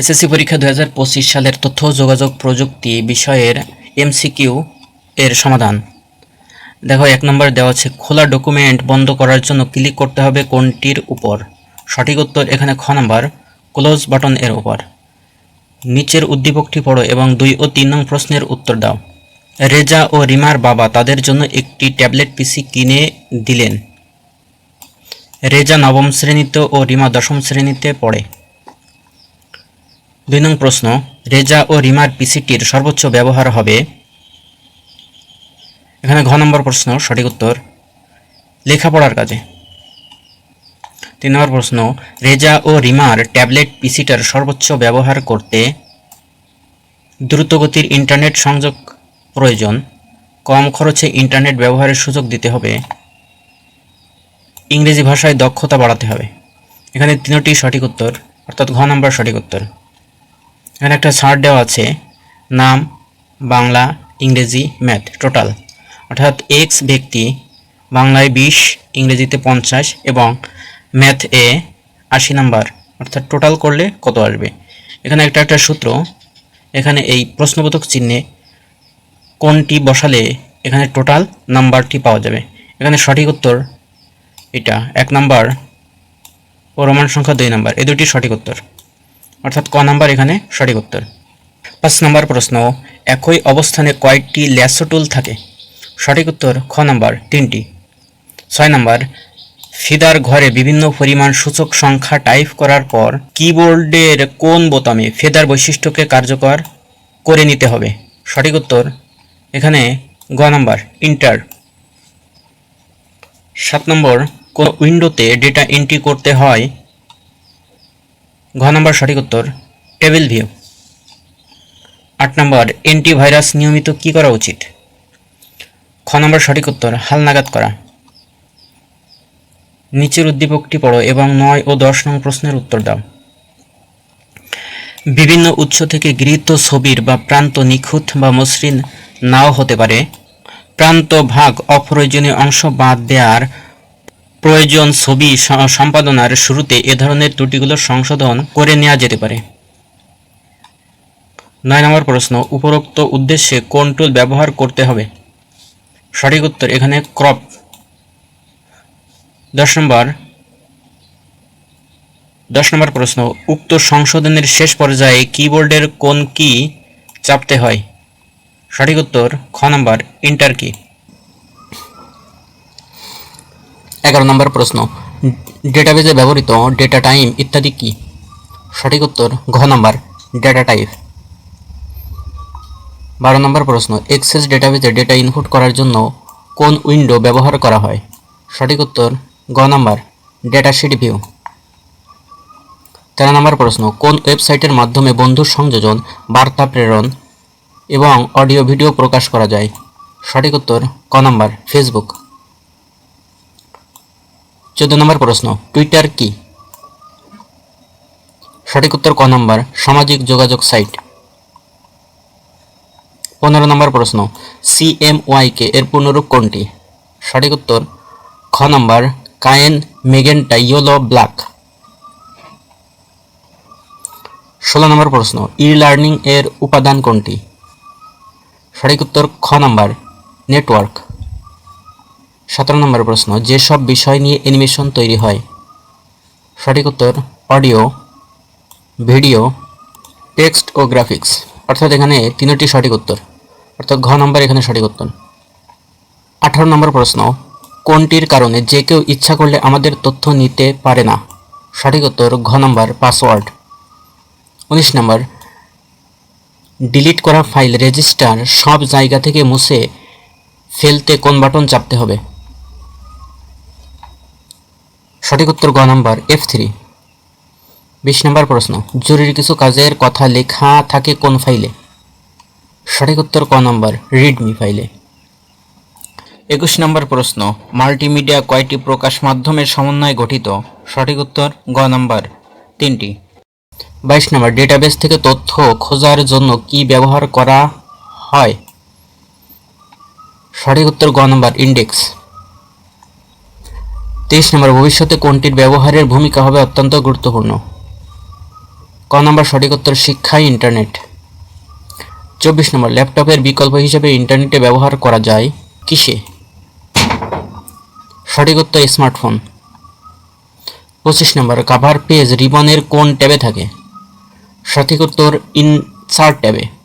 SSC পরীক্ষা দু হাজার পঁচিশ সালের তথ্য যোগাযোগ প্রযুক্তি বিষয়ের এমসিকিউ এর সমাধান। দেখো, এক নম্বর দেওয়া আছে, খোলা ডকুমেন্ট বন্ধ করার জন্য ক্লিক করতে হবে কোনটির উপর। সঠিক উত্তর এখানে খ নম্বর, ক্লোজ বাটন এর উপর। নিচের উদ্দীপকটি পড়ো এবং দুই ও তিন নং প্রশ্নের উত্তর দাও। রেজা ও রিমার বাবা তাদের জন্য একটি ট্যাবলেট পিসি কিনে দিলেন। রেজা নবম শ্রেণীতে ও রিমা দশম শ্রেণীতে পড়ে। দুই নং প্রশ্ন, রেজা ও রিমার পিসিটির সর্বোচ্চ ব্যবহার হবে? এখানে ঘ নম্বর প্রশ্ন, সঠিক উত্তর, লেখাপড়ার কাজে। তিন নম্বর প্রশ্ন, রেজা ও রিমার ট্যাবলেট পিসিটার সর্বোচ্চ ব্যবহার করতে দ্রুতগতির ইন্টারনেট সংযোগ প্রয়োজন, কম খরচে ইন্টারনেট ব্যবহারের সুযোগ দিতে হবে, ইংরেজি ভাষায় দক্ষতা বাড়াতে হবে। এখানে তিনটি সঠিক উত্তর, অর্থাৎ ঘ নম্বর সঠিক উত্তর। এখানে একটা ছাড় দেওয়া আছে। নাম, বাংলা, ইংরেজি, ম্যাথ, টোটাল। অর্থাৎ এক্স ব্যক্তি বাংলায় বিশ, ইংরেজিতে পঞ্চাশ এবং ম্যাথ এ আশি নাম্বার। অর্থাৎ টোটাল করলে কত আসবে? এখানে একটা একটা সূত্র। এখানে এই প্রশ্নবোধক চিহ্নে কোনটি বসালে এখানে টোটাল নাম্বারটি পাওয়া যাবে? এখানে সঠিক উত্তর এটা, এক নাম্বার ও রোমান সংখ্যা দুই নাম্বার। এই দুটি সঠিক উত্তর। অর্থাৎ ক নাম্বার এখানে সঠিক উত্তর। পাঁচ নাম্বার প্রশ্ন, একই অবস্থানে কয়েকটি ল্যাসো টুল থাকে। সঠিক উত্তর খ নাম্বার, তিনটি। ছয় নাম্বার, ফিদার ঘরে বিভিন্ন পরিমাণ সূচক সংখ্যা টাইপ করার পর কিবোর্ডের কোন বোতামে ফেদার বৈশিষ্ট্যকে কার্যকর করে নিতে হবে? সঠিক উত্তর এখানে গ নাম্বার, ইন্টার। সাত নম্বর, কোন উইন্ডোতে ডেটা এন্ট্রি করতে হয় ঘ নম্বর সঠিক উত্তর টেবিল ভিউ আট নম্বর অ্যান্টিভাইরাস নিয়মিত কি করা উচিত? খ নম্বর সঠিক উত্তর হালনাগাদ করা। নিচের উদ্দীপকটি পড়ো এবং নয় ও দশ নং প্রশ্নের উত্তর দাও। বিভিন্ন উৎস থেকে গৃহীত ছবির বা প্রান্ত নিখুঁত বা মসৃণ নাও হতে পারে। প্রান্ত ভাগ অপ্রয়োজনীয় অংশ বাদ দেওয়ার প্রয়োজন ছবি সম্পাদনার শুরুতে এ ধরনের ত্রুটিগুলো সংশোধন করে নেওয়া যেতে পারে। নয় নম্বর প্রশ্ন, উপরোক্ত উদ্দেশ্যে কোন টুল ব্যবহার করতে হবে? সঠিক উত্তর এখানে ক্রপ দশ নম্বর দশ নম্বর প্রশ্ন, উক্ত সংশোধনের শেষ পর্যায়ে কিবোর্ডের কোন কি চাপতে হয়? সঠিক উত্তর, খ নম্বর ইন্টার কি এগারো নম্বর প্রশ্ন ডেটাবেজে ব্যবহৃত ডেটা টাইম ইত্যাদি কি? সঠিক উত্তর, ঘ নম্বর ডেটা টাইপ বারো নম্বর প্রশ্ন এক্সেস ডেটাবেজে ডেটা ইনপুট করার জন্য কোন উইন্ডো ব্যবহার করা হয়? সঠিক উত্তর গ নম্বর ডেটা শিট ভিউ তেরো নম্বর প্রশ্ন, কোন ওয়েবসাইটের মাধ্যমে বন্ধুর সংযোজন, বার্তা প্রেরণ এবং অডিও ভিডিও প্রকাশ করা যায়? সঠিক উত্তর ক নম্বর ফেসবুক চোদ্দ নম্বর প্রশ্ন টুইটার কি? সঠিক উত্তর ক নম্বর, সামাজিক যোগাযোগ সাইট। পনেরো নম্বর প্রশ্ন সিএমওয়াইকে এর পূর্ণরূপ কোনটি? সঠিক উত্তর খ নম্বর, কায়েন মেগেন্টা ইয়েলো ব্ল্যাক। ষোলো নম্বর প্রশ্ন ই লার্নিং এর উপাদান কোনটি? সঠিক উত্তর খ নম্বর নেটওয়ার্ক সতেরো নম্বর প্রশ্ন, যেসব বিষয় নিয়ে অ্যানিমেশন তৈরি হয়? সঠিক উত্তর অডিও ভিডিও টেক্সট ও গ্রাফিক্স অর্থাৎ এখানে তিনটি সঠিক উত্তর। অর্থাৎ ঘ নম্বর এখানে সঠিক উত্তর। আঠারো নম্বর প্রশ্ন, কোনটির কারণে যে কেউ ইচ্ছা করলে আমাদের তথ্য নিতে পারে না? সঠিক উত্তর, ঘ নম্বর পাসওয়ার্ড উনিশ নম্বর ডিলিট করা ফাইল রেজিস্টার সব জায়গা থেকে মুছে ফেলতে কোন বাটন চাপতে হবে? সঠিক উত্তর গ নাম্বার এফ থ্রি বিশ নম্বর প্রশ্ন, জরুরি কিছু কাজের কথা লেখা থাকে কোন ফাইলে? সঠিক উত্তর ক নম্বর রিডমি ফাইলে। একুশ নম্বর প্রশ্ন, মাল্টিমিডিয়া কয়টি প্রকাশ মাধ্যমের সমন্বয়ে গঠিত? সঠিক উত্তর গ নম্বর, তিনটি। বাইশ নম্বর ডেটাবেস থেকে তথ্য খোঁজার জন্য কি ব্যবহার করা হয়? সঠিক উত্তর গ নম্বর ইন্ডেক্স তেইশ নম্বর, ভবিষ্যতে কোনটির ব্যবহারের ভূমিকা হবে অত্যন্ত গুরুত্বপূর্ণ? ক নম্বর, সঠিক উত্তর শিক্ষাই ইন্টারনেট। চব্বিশ নম্বর, ল্যাপটপের বিকল্প হিসেবে ইন্টারনেটে ব্যবহার করা যায় কিসে? সঠিক উত্তর, স্মার্টফোন। পঁচিশ নম্বর, কাভার পেজ, রিবনের কোন ট্যাবে থাকে? সঠিক উত্তর, ইনসার্ট ট্যাবে।